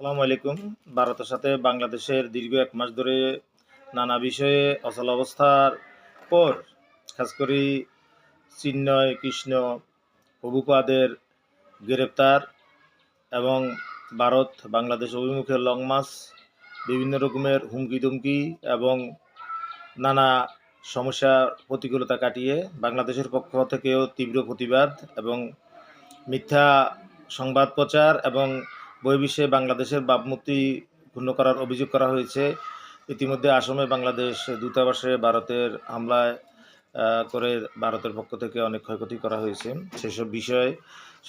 আসসালামু আলাইকুম। ভারতের সাথে বাংলাদেশের দীর্ঘ এক মাস ধরে নানা বিষয়ে অচল অবস্থার পর, খাস করে চিন্ময় কৃষ্ণ প্রভুপাদের গ্রেপ্তার এবং ভারত, বাংলাদেশ অভিমুখে লং মার্চ বিভিন্ন রকমের হুমকি দুমকি এবং নানা সমস্যা প্রতিকূলতা কাটিয়ে বাংলাদেশের পক্ষ থেকেও তীব্র প্রতিবাদ এবং মিথ্যা সংবাদ প্রচার এবং বহির্বিশ্বে বাংলাদেশের ভাবমূর্তি ক্ষুণ্ণ করার অভিযোগ করা হয়েছে। ইতিমধ্যে আসামে বাংলাদেশ দূতাবাসে ভারতের হামলায় করে ভারতের পক্ষ থেকে অনেক ক্ষয়ক্ষতি করা হয়েছে। সেসব বিষয়ে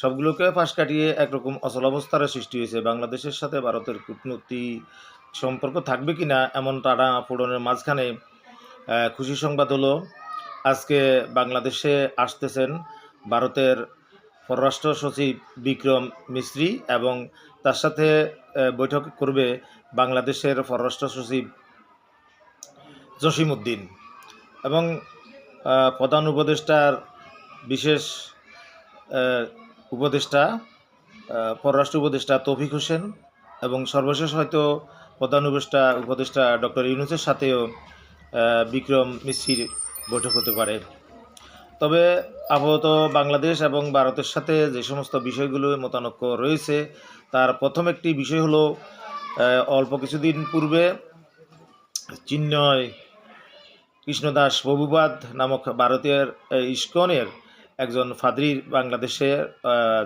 সবগুলোকে ফাঁস কাটিয়ে একরকম অচল অবস্থার সৃষ্টি হয়েছে। বাংলাদেশের সাথে ভারতের কূটনৈতিক সম্পর্ক থাকবে কি না, এমন টানা পোড়নের মাঝখানে খুশি সংবাদ হলো, আজকে বাংলাদেশে আসতেছেন ভারতের পররাষ্ট্র সচিব বিক্রম মিস্ত্রি এবং তার সাথে বৈঠক করবে বাংলাদেশের পররাষ্ট্র সচিব জসিম উদ্দিন এবং প্রধান উপদেষ্টার বিশেষ উপদেষ্টা পররাষ্ট্র উপদেষ্টা তৌফিক হোসেন এবং সর্বশেষ হয়তো প্রধান উপদেষ্টা উপদেষ্টা ডক্টর ইউনুসের সাথেও বিক্রম মিস্ত্রির বৈঠক হতে পারে। তবে আপাতত বাংলাদেশ এবং ভারতের সাথে যে সমস্ত বিষয়গুলো মতানক্য রয়েছে, তার প্রথম একটি বিষয় হলো অল্প কিছুদিন পূর্বে চিন্ময় কৃষ্ণদাস প্রভুপাদ নামক ভারতীয় ইস্কনের একজন ফাদ্রি বাংলাদেশে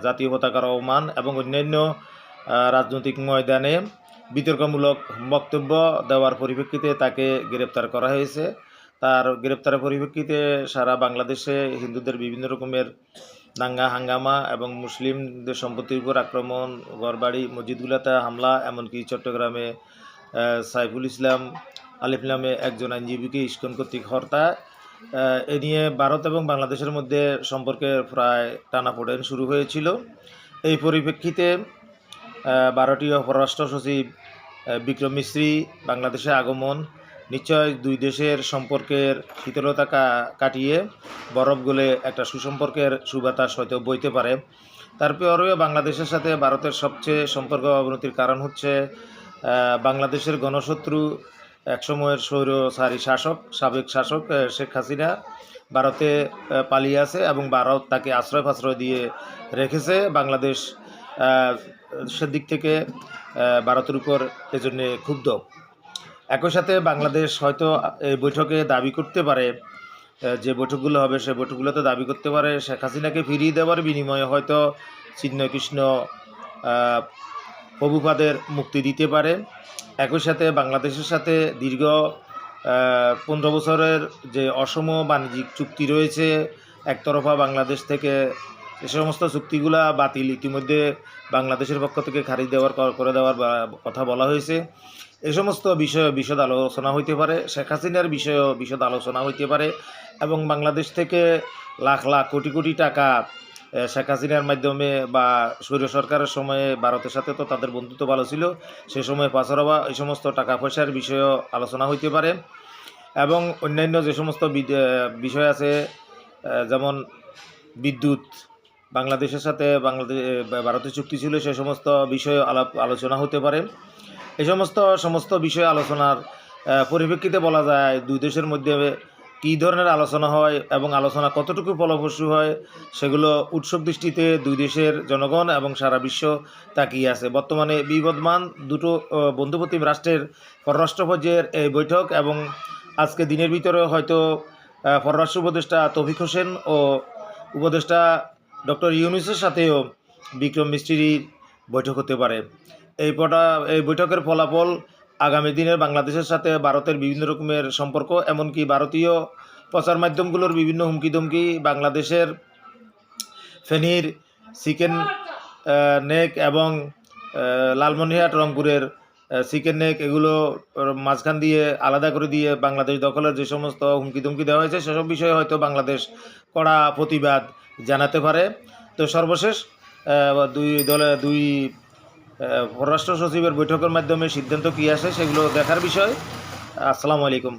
জাতীয় পতাকার অবমান এবং অন্যান্য রাজনৈতিক ময়দানে বিতর্কমূলক বক্তব্য দেওয়ার পরিপ্রেক্ষিতে তাকে গ্রেপ্তার করা হয়েছে। তার গ্রেপ্তারের পরিপ্রেক্ষিতে সারা বাংলাদেশে হিন্দুদের বিভিন্ন রকমের দাঙ্গা, হাঙ্গামা এবং মুসলিমদের সম্পত্তির উপর আক্রমণ, ঘরবাড়ি, মসজিদগুলোতে হামলা, এমনকি চট্টগ্রামে সাইফুল ইসলাম, আলিফ নামে একজন আইনজীবীকে ইস্কন কর্তৃক হত্যা এ নিয়ে ভারত এবং বাংলাদেশের মধ্যে সম্পর্কের প্রায় টানাপোড়েন শুরু হয়েছিল। এই পরিপ্রেক্ষিতে ভারতীয় পররাষ্ট্র সচিব বিক্রম মিস্ত্রি, বাংলাদেশে আগমন নিশ্চয় দুই দেশের সম্পর্কের শীতলতা কাটিয়ে বরফ গলে একটা সুসম্পর্কের সুবাতাস হয়তো বইতে পারে। তারপরেও বাংলাদেশের সাথে ভারতের সবচেয়ে সম্পর্ক অবনতির কারণ হচ্ছে বাংলাদেশের গণশত্রু, একসময়ের স্বৈরচারী শাসক, সাবেক শাসক শেখ হাসিনা ভারতে পালিয়ে আছে এবং ভারত তাকে আশ্রয় ফাশ্রয় দিয়ে রেখেছে। বাংলাদেশ সেদিক থেকে ভারতের উপর এজন্যে ক্ষুব্ধ। একই সাথে বাংলাদেশ হয়তো এই বৈঠকে দাবি করতে পারে যে বৈঠকগুলো হবে সে বৈঠকগুলোতে দাবি করতে পারে। শেখ হাসিনাকে ফিরিয়ে দেওয়ার বিনিময়ে হয়তো কৃষ্ণ প্রভুপাদের মুক্তি দিতে পারে। একই সাথে বাংলাদেশের সাথে দীর্ঘ পনেরো বছরের যে অসম বাণিজ্যিক চুক্তি রয়েছে, একতরফা বাংলাদেশ থেকে এ সমস্ত চুক্তিগুলা বাতিল। ইতিমধ্যে বাংলাদেশের পক্ষ থেকে খারিজ দেওয়ার, করে দেওয়ার কথা বলা হয়েছে। এ সমস্ত বিষয়ে বিশদ আলোচনা হইতে পারে, শেখ হাসিনার বিষয়েও বিশদ আলোচনা হইতে পারে এবং বাংলাদেশ থেকে লাখ লাখ কোটি কোটি টাকা শেখ হাসিনার মাধ্যমে বা স্বৈর সরকারের সময়ে ভারতের সাথে তো তাদের বন্ধুত্ব ভালো ছিল, সে সময় পাচারবা এই সমস্ত টাকা পয়সার বিষয়েও আলোচনা হইতে পারে এবং অন্যান্য যে সমস্ত বিষয় আছে যেমন বিদ্যুৎ, বাংলাদেশের সাথে বাংলাদেশ ভারতের চুক্তি ছিল সে সমস্ত বিষয়ে আলাপ আলোচনা হতে পারে। এই সমস্ত সমস্ত বিষয়ে আলোচনার পরিপ্রেক্ষিতে বলা যায় দুই দেশের মধ্যে কী ধরনের আলোচনা হয় এবং আলোচনা কতটুকু ফলপ্রসূ হয় সেগুলো উৎসব দৃষ্টিতে দুই দেশের জনগণ এবং সারা বিশ্ব তাকিয়ে আছে। বর্তমানে বিবদমান দুটো আহ, বন্ধুপ্রতিম রাষ্ট্রের পররাষ্ট্র পর্যায়ের এই বৈঠক এবং আজকে দিনের ভিতরে হয়তো পররাষ্ট্র উপদেষ্টা তৌফিক হোসেন ও উপদেষ্টা ডক্টর ইউনুসের সাথেও বিক্রম মিস্ত্রির বৈঠক হতে পারে। এই পটা এই বৈঠকের ফলাফল আগামী দিনের বাংলাদেশের সাথে ভারতের বিভিন্ন রকমের সম্পর্ক এমনকি ভারতীয় প্রচার মাধ্যমগুলোর বিভিন্ন হুমকি ধমকি বাংলাদেশের ফেনীর চিকেন নেক এবং আহ, লালমনিরহাট রংপুরের চিকেন নেক এগুলো মাঝখান দিয়ে আলাদা করে দিয়ে বাংলাদেশ দখলের যে সমস্ত হুমকি ধমকি দেওয়া হয়েছে সেসব বিষয়ে হয়তো বাংলাদেশ কড়া প্রতিবাদ জানাতে পারে। তো সর্বশেষ দুই দলে দুই পররাষ্ট্র সচিবের বৈঠকের মাধ্যমে সিদ্ধান্ত কী আসে সেগুলো দেখার বিষয়। আসসালামু আলাইকুম।